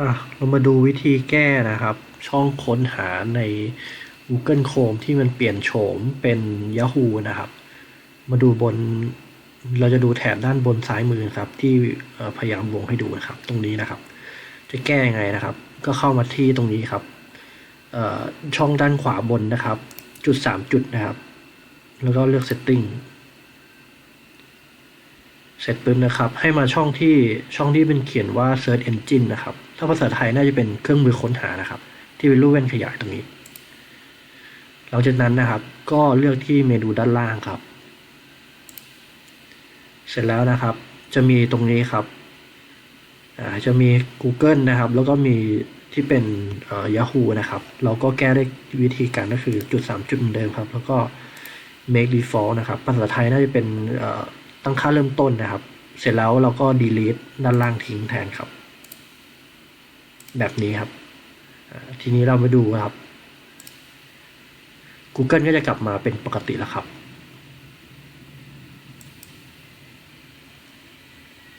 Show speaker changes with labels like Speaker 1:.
Speaker 1: อะเรามาดูวิธีแก้นะครับ ช่องค้นหาใน Google Chrome ที่มันเปลี่ยนโฉมเป็น Yahoo นะครับ มาดูบน เราจะดูแถบด้านบนซ้ายมือครับ ที่พยายามวงให้ดูนะครับ ตรงนี้นะครับ จะแก้ยังไงนะครับ ก็เข้ามาที่ตรงนี้ครับช่องด้านขวาบนนะครับ จุดสามจุดนะครับ แล้วก็เลือก setting สร็จปุ๊บนะครับ ให้มาช่องที่ช่องที่เป็นเขียนว่า search engine นะครับ ถ้าภาษาไทยน่าจะเป็นเครื่องมือค้นหานะครับ ที่เป็นรูปแว่นขยายตรงนี้ หลังจากนั้นนะครับ ก็เลือกที่เมนูด้านล่างครับ เสร็จแล้วนะครับ จะมีตรงนี้ครับจะมี Google นะครับ แล้วก็มีที่เป็นเอ่อ Yahoo นะครับ เราก็แก้ได้วิธีการก็คือจุด 3 จุดเหมือนเดิมครับ แล้วก็ make default นะครับ ภาษาไทยน่าจะเป็น ตั้งค่าเริ่มต้นนะครับ เสร็จแล้วเราก็ delete ด้านล่างทิ้งแทนครับ แบบนี้ครับ ทีนี้เรามาดูครับ Google ก็จะกลับมาเป็นปกติแล้วครับ